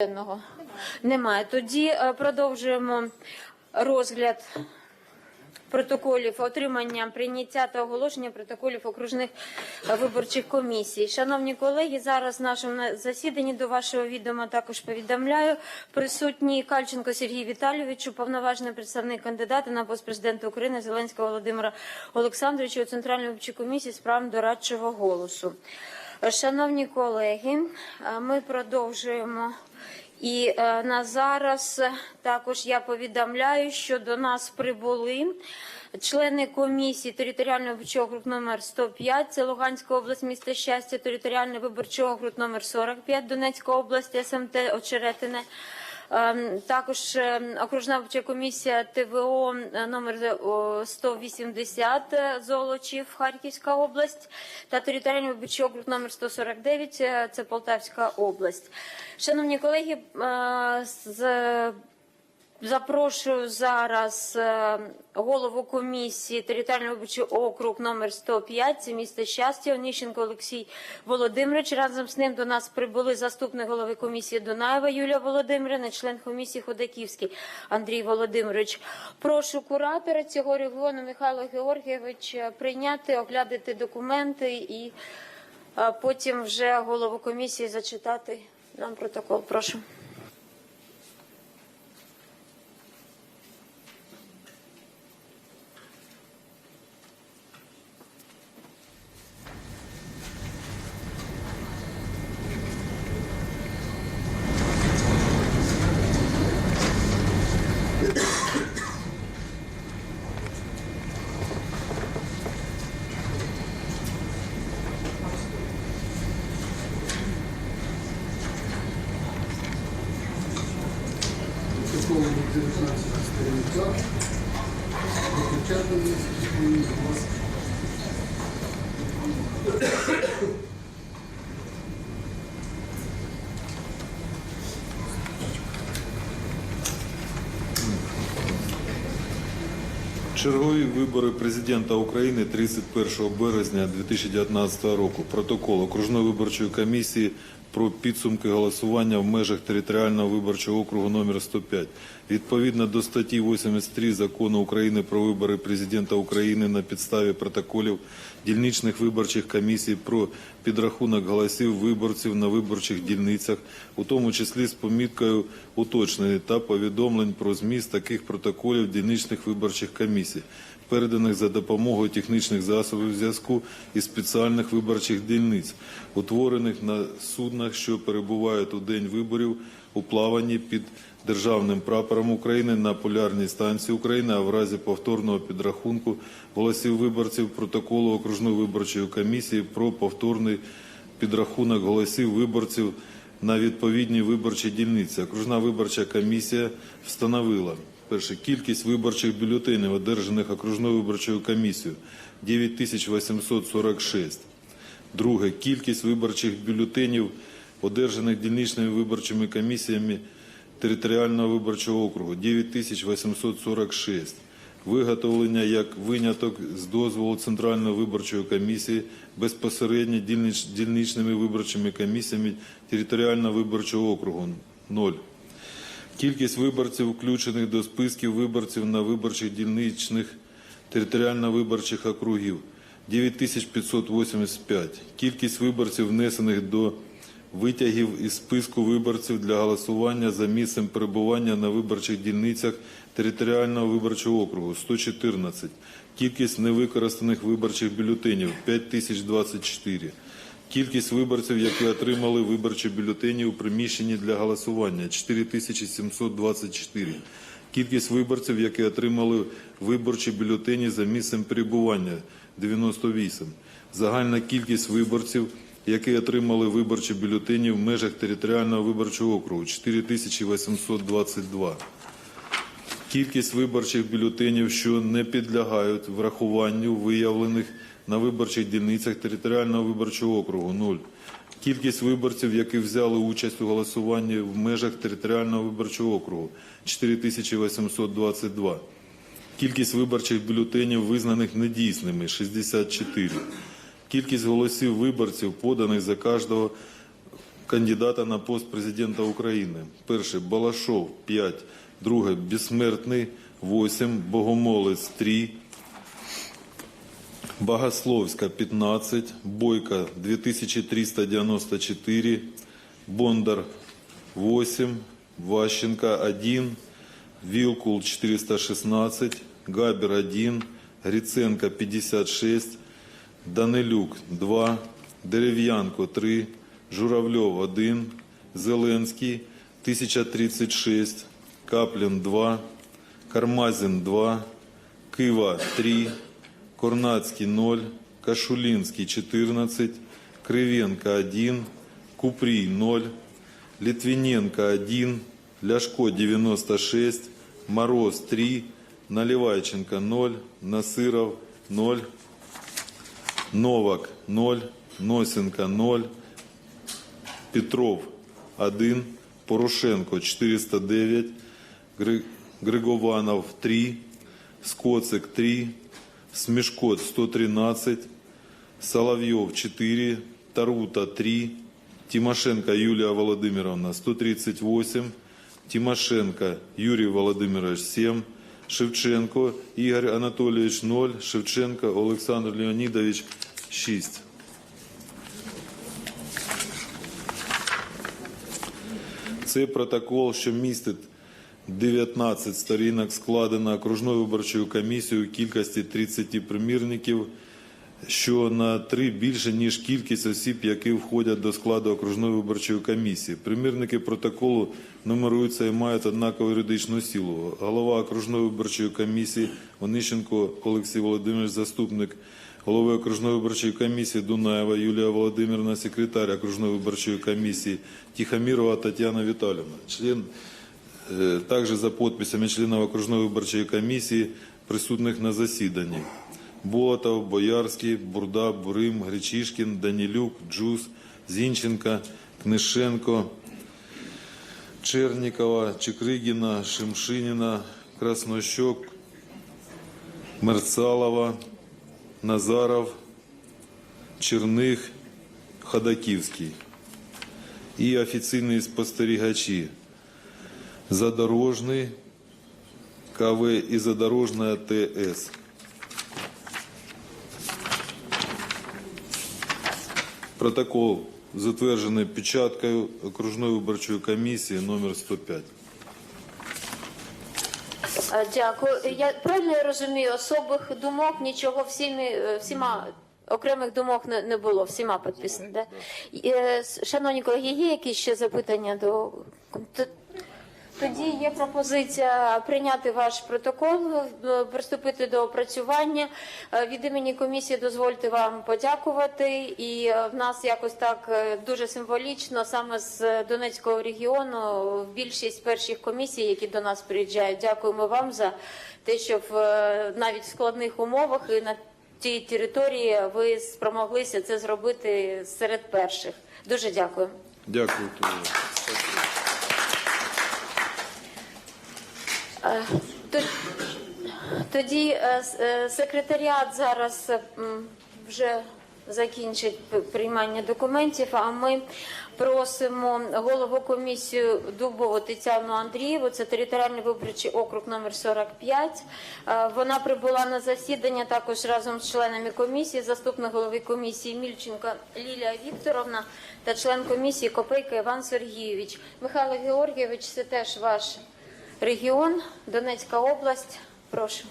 денного? Немає. Тоді е, продовжуємо розгляд протоколів отримання, прийняття та оголошення протоколів окружних е, виборчих комісій. Шановні колеги, зараз в нашому засіданні до вашого відома також повідомляю присутній Кальченко Сергій Віталійович, уповноважений представник кандидата на пост президента України Зеленського Володимира Олександровича у Центральній виборчій комісії з прав дорадчого голосу. Шановні колеги, е, ми продовжуємо. І е, на зараз е, також я повідомляю, що до нас прибули члени комісії територіального виборчого округ номер 105, це Луганська область, місто щастя, територіальний виборчий округ номер 45, Донецька область, СМТ Очеретине. Ем, Також ем, окружна комісія ТВО е, номер е, 180 е, Золочів, Харківська область та територіальний виборчий округ номер 149 е, це Полтавська область. Шановні колеги, е, з Запрошую зараз е, голову комісії територіальний виборчий округ номер 105, це місто Щастя, Оніщенко Олексій Володимирович. Разом з ним до нас прибули заступник голови комісії Дунаєва Юлія Володимирівна, член комісії Ходаківський Андрій Володимирович. Прошу куратора цього регіону Михайло Георгійович прийняти, оглядати документи і е, потім вже голову комісії зачитати нам протокол. Прошу. Протокол 19 сторінка. Допечатаний і у вас Чергові вибори президента України 31 березня 2019 року. Протокол окружної виборчої комісії про підсумки голосування в межах територіального виборчого округу номер 105. Відповідно до статті 83 Закону України про вибори президента України на підставі протоколів дільничних виборчих комісій про підрахунок голосів виборців на виборчих дільницях, у тому числі з поміткою уточнення та повідомлень про зміст таких протоколів дільничних виборчих комісій, переданих за допомогою технічних засобів зв'язку і спеціальних виборчих дільниць, утворених на суднах, що перебувають у день виборів у плаванні під державним прапором України на полярній станції України, а в разі повторного підрахунку голосів виборців протоколу окружної виборчої комісії про повторний підрахунок голосів виборців на відповідній виборчій дільниці. Окружна виборча комісія встановила перше кількість виборчих бюлетенів, одержаних окружною виборчою комісією 9846. Друге кількість виборчих бюлетенів, одержаних дільничними виборчими комісіями територіального виборчого округу 9846. Виготовлення як виняток з дозволу Центральної виборчої комісії безпосередньо дільнич- дільничними виборчими комісіями територіального виборчого округу 0. Кількість виборців, включених до списків виборців на виборчих дільничних територіально-виборчих округів 9585. Кількість виборців, внесених до витягів із списку виборців для голосування за місцем перебування на виборчих дільницях територіального виборчого округу 114. Кількість невикористаних виборчих бюлетенів 5024. Кількість виборців, які отримали виборчі бюлетені у приміщенні для голосування 4724. Кількість виборців, які отримали виборчі бюлетені за місцем перебування 98. Загальна кількість виборців, які отримали виборчі бюлетені в межах територіального виборчого округу 4822. Кількість виборчих бюлетенів, що не підлягають врахуванню, виявлених на виборчих дільницях територіального виборчого округу 0. Кількість виборців, які взяли участь у голосуванні в межах територіального виборчого округу 4822. Кількість виборчих бюлетенів, визнаних недійсними 64. Кількість голосів виборців, поданих за кожного кандидата на пост президента України. Перший Балашов 5, друге Безсмертний 8, Богомолець 3, Богословська 15, Бойко 2394, Бондар 8, Ващенко 1, Вилкул 416, Габер 1, Гриценко 56, Данилюк 2, Дерев'янко 3, Журавльов 1, Зеленський 1036, Каплін 2, Кармазін 2, Кива 3, Корнацький 0, Кашулінський 14, Кривенко 1, Купрій 0, Литвиненко 1, Ляшко 96, Мороз 3, Наливайченко 0, Насыров 0, Новак 0, Носенко 0, Петров 1, Порошенко 409, Гри- Григованов 3, Скоцик 3, Смешкот 113, Соловьев 4, Тарута 3, Тимошенко Юлия Володимировна 138, Тимошенко Юрий Володимирович 7, Шевченко Игорь Анатольевич 0, Шевченко Олександр Леонідович 6. Цей протокол, що містить 19 сторінок, складено окружною виборчою комісією у кількості 30 примірників, що на три більше, ніж кількість осіб, які входять до складу окружної виборчої комісії. Примірники протоколу нумеруються і мають однакову юридичну силу. Голова окружної виборчої комісії Онищенко Олексій Володимирович, заступник голови окружної виборчої комісії Дунаєва Юлія Володимирівна, секретар окружної виборчої комісії Тихомірова Тетяна Віталівна, член Также за подписями членов окружной выборчей комиссии, присутных на засіданні. Болотов, Боярський, Бурда, Бурим, Гречишкін, Данилюк, Джус, Зінченко, Книшенко, Чернікова, Чекригіна, Шимшиніна, Краснощок, Мерцалова, Назаров, Черних, Ходаківський. І офіційні спостерігачі Задорожний, КВ і Задорожна ТС. Протокол затверджений печаткою окружної виборчої комісії номер 105. Е, Дякую. Я правильно я розумію, особих думок нічого всіми е, всіма. Окремих думок не, не було, всіма підписані. Да? Е, Шановні колеги, є якісь ще запитання до тоді є пропозиція прийняти ваш протокол, е, приступити до опрацювання. Е, Від імені комісії дозвольте вам подякувати. І е, в нас якось так дуже символічно, саме з Донецького регіону, більшість перших комісій, які до нас приїжджають. Дякуємо вам за те, що в навіть в складних умовах і на тій території ви спромоглися це зробити серед перших. Дуже дякую. Дякую. Тоді е, е, секретаріат зараз е, вже закінчить приймання документів, а ми просимо голову комісію Дубову Тетяну Андрієву, це територіальний виборчий округ номер 45. Е, Вона прибула на засідання також разом з членами комісії, заступник голови комісії Мільченко Лілія Вікторовна та член комісії Копейка Іван Сергійович. Михайло Георгійович, це теж ваш регіон, Донецька область. Прошу.